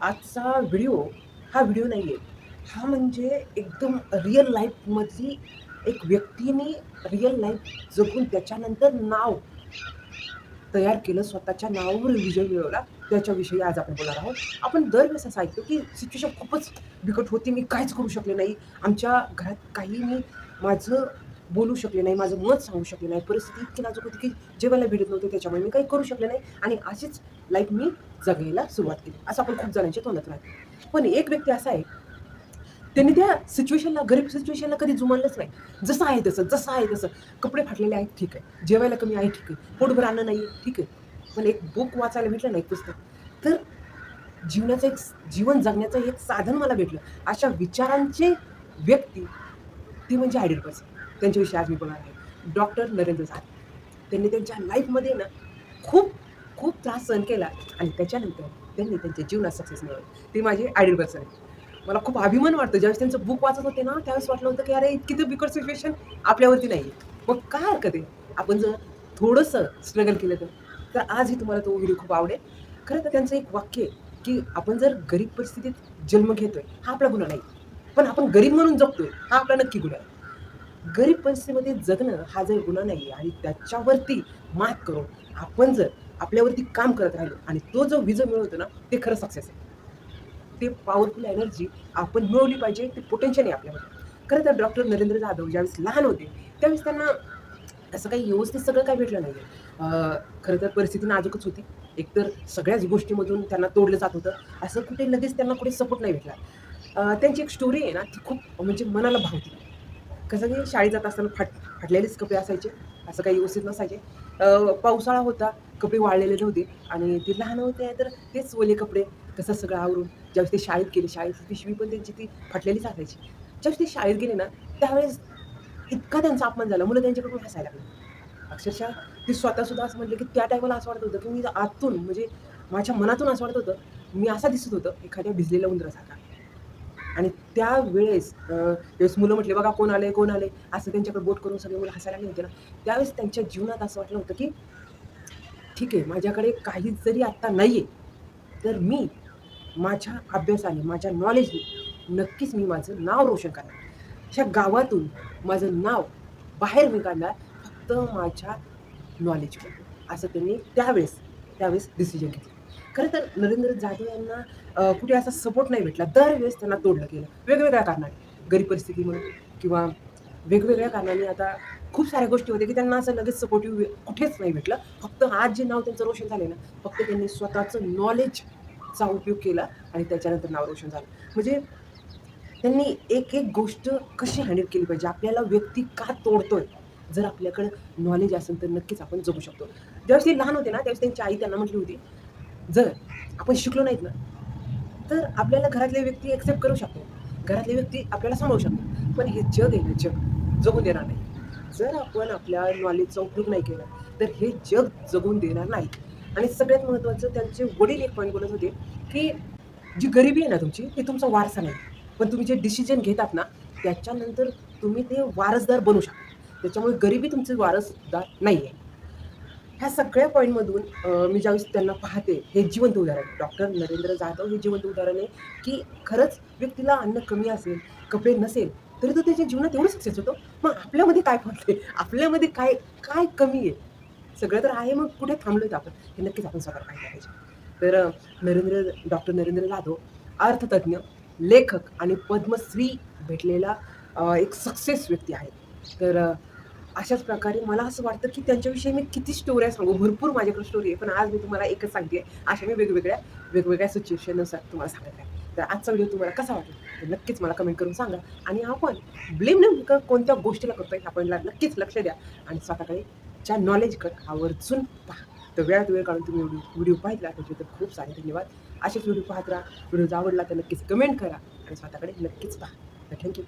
आजचा व्हिडिओ हा व्हिडिओ नाही आहे हा म्हणजे एकदम रिअल लाईफमधली एक व्यक्तीने रिअल लाईफ जगून त्याच्यानंतर नाव तयार केलं स्वतःच्या नावावर विजय मिळवला. त्याच्याविषयी आज आपण बोलणार आहोत. आपण दरवेळेस असं ऐकतो की सिच्युएशन खूपच बिकट होती मी काहीच करू शकले नाही. आमच्या घरात काही मी माझं बोलू शकले नाही माझं मत सांगू शकले नाही. परिस्थिती इतकी नाजूक होती की जेवायला भेटत नव्हते त्याच्यामुळे मी काही करू शकले नाही आणि अशीच लाईफ मी जगायला सुरुवात केली. असं आपण खूप जणांच्या तोंडात राहतो. पण एक व्यक्ती असा आहे त्यांनी त्या सिच्युएशनला गरीब सिच्युएशनला कधी जुमानलंच नाही. जसं आहे तसं जसं आहे तसं. कपडे फाटलेले आहेत ठीक आहे. जेवायला कमी आहे ठीक आहे. पोटभर आणणं नाही ठीक आहे. पण एक बुक वाचायला भेटलं नाही पुस्तक. तर जीवनाचं एक जीवन जगण्याचं एक साधन मला भेटलं. अशा विचारांचे व्यक्ती ती म्हणजे आयडियल पर्सन त्यांच्याविषयी आज मी बोलणार आहे. डॉक्टर नरेंद्र साध त्यांनी त्यांच्या लाईफमध्ये ना खूप खूप त्रास सहन केला आणि त्याच्यानंतर त्यांनी त्यांच्या जीवनात सक्सेस मिळवलं. ते माझे आयडियल पर्सन आहे. मला खूप अभिमान वाटतं. ज्यावेळेस त्यांचं बुक वाचत होते ना त्यावेळेस वाटलं होतं की अरे इतकी तर बिकट सिच्युएशन आपल्यावरती नाही. आहे मग काय हरकत आहे? आपण जर थोडंसं स्ट्रगल केलं तर? तर आजही तुम्हाला तो व्हिडिओ खूप आवडेल. खरं तर त्यांचं एक वाक्य आहे की आपण जर गरीब परिस्थितीत जन्म घेतोय हा आपला गुन्हा नाही. पण आपण गरीब म्हणून जगतोय हा आपला नक्की गुन्हा आहे. गरीब परिस्थितीमध्ये जगणं हा जर गुन्हा नाही आहे आणि त्याच्यावरती मात करून आपण जर आपल्यावरती काम करत राहिलो आणि तो जो विजय मिळवतो ना ते खरं सक्सेस आहे. ते पॉवरफुल एनर्जी आपण मिळवली पाहिजे ते पोटेन्शियल आहे आपल्यामध्ये. खरं तर डॉक्टर नरेंद्र जाधव ज्यावेळेस लहान होते त्यावेळेस त्यांना असं काही व्यवस्थित सगळं काही भेटलं नाही आहे खरं तर परिस्थिती नाजूकच होती. एकतर सगळ्याच गोष्टीमधून त्यांना तोडलं जात होतं. असं कुठे लगेच त्यांना कुठे सपोर्ट नाही भेटला. त्यांची एक स्टोरी आहे ना ती खूप म्हणजे मनाला भावती. कसं की शाळेत जात असताना फाट फाटलेलेच कपडे असायचे असं काही व्यवस्थित नसायचे. पावसाळा होता कपडे वाळलेले नव्हते आणि ते लहान होते तर तेच ओले कपडे कसं सगळं आवरून. ज्यावेळेस ते शाळेत गेले शाळेची पिशवी पण त्यांची ती फाटलेलीच असायची. ज्यावेळेस ते शाळेत गेले ना त्यावेळेस इतका त्यांचा अपमान झाला. मुलं त्यांच्याकडून हसायला लागली. अक्षरशः ते स्वतःसुद्धा असं म्हटलं की त्या टायमाला असं वाटत होतं की मी आतून म्हणजे माझ्या मनातून असं वाटत होतं मी असा दिसत होतं एखाद्या भिजलेल्या उंदरासारखा. आणि त्यावेळेस वेळेस मुलं म्हटले बघा कोण आले कोण आले असं त्यांच्याकडे बोट करून सगळे मुलं हसायला लागले होते ना. त्यावेळेस त्यांच्या जीवनात असं वाटलं होतं की ठीक आहे माझ्याकडे काहीच जरी आत्ता नाही आहे तर मी माझ्या अभ्यासाने माझ्या नॉलेजने नक्कीच मी माझं नाव रोशन करणार. अशा गावातून माझं नाव बाहेर मी काढणार फक्त माझ्या नॉलेजवर असं त्यांनी त्यावेळेस त्यावेळेस डिसिजन घेतलं. खरं तर नरेंद्र जाधव यांना कुठे असा सपोर्ट नाही भेटला. दरवेळेस त्यांना तोडलं गेलं वेगवेगळ्या कारणाने. गरीब परिस्थितीमुळे किंवा वेगवेगळ्या कारणाने आता खूप साऱ्या गोष्टी होत्या की त्यांना असं लगेच सपोर्टिव्ह कुठेच नाही भेटलं. फक्त आज जे नाव त्यांचं रोशन झालं ना फक्त त्यांनी स्वतःचं नॉलेजचा उपयोग केला आणि त्याच्यानंतर नाव रोशन झालं. म्हणजे त्यांनी एक एक गोष्ट कशी हँडल केली पाहिजे? आपल्याला व्यक्ती का तोडतोय? जर आपल्याकडं नॉलेज असेल तर नक्कीच आपण जगू शकतो. ज्यावेळेस ते लहान होते ना त्यावेळेस त्यांची आई त्यांना म्हटली होती जर आपण शिकलो नाहीत ना तर आपल्याला घरातले व्यक्ती ॲक्सेप्ट करू शकतो घरातले व्यक्ती आपल्याला सांभाळू शकतो पण हे जग आहे ना जग. जगून देणार नाही. जर आपण आपल्या नॉलेजचा उपयोग नाही केला तर हे जग जगून देणार नाही. आणि सगळ्यात महत्त्वाचं त्यांचे वडील एक पॉईंट बोलत होते की जी गरिबी आहे ना तुमची ती तुमचा वारसा नाही. पण तुम्ही जे डिसिजन घेतात ना त्याच्यानंतर तुम्ही ते वारसदार बनू शकता. त्याच्यामुळे गरिबी तुमचे वारसदार नाही आहे ह्या सगळ्या पॉईंटमधून मी ज्यावेळेस त्यांना पाहते हे जिवंत उदाहरण डॉक्टर नरेंद्र जाधव हे जिवंत उदाहरण आहे की खरंच व्यक्तीला अन्न कमी असेल कपडे नसेल तरी तो त्याच्या जीवनात एवढं सक्सेस होतो. मग आपल्यामध्ये काय पडते आपल्यामध्ये काय काय कमी आहे? सगळं तर आहे मग कुठे थांबलोय आपण? हे नक्कीच आपण स्वतः पाहिलं पाहिजे. तर नरेंद्र डॉक्टर नरेंद्र जाधव अर्थतज्ञ लेखक आणि पद्मश्री भेटलेला एक सक्सेस व्यक्ती आहे तर अशाच प्रकारे मला असं वाटतं की त्यांच्याविषयी मी किती स्टोऱ्या सांगू? भरपूर माझ्याकडे स्टोरी आहे. पण आज मी तुम्हाला एकच सांगते. अशा मी वेगवेगळ्या वेगवेगळ्या सिच्युएशननुसार तुम्हाला सांगत आहे. तर आजचा व्हिडिओ तुम्हाला कसा वाटला? तर नक्कीच मला कमेंट करून सांगा. आणि आपण ब्लेम नेमकं कोणत्या गोष्टीला करतो आपण ला- नक्कीच लक्ष द्या. आणि स्वतःकडे च्या नॉलेज आवर्जून पहा. तर वेळात वेळ काढून तुम्ही व्हिडिओ व्हिडिओ पाहिला तर खूप सारे धन्यवाद. असेच व्हिडिओ पाहत राहा. व्हिडिओ आवडला तर नक्कीच कमेंट करा. आणि स्वतःकडे नक्कीच पहा. तर थँक्यू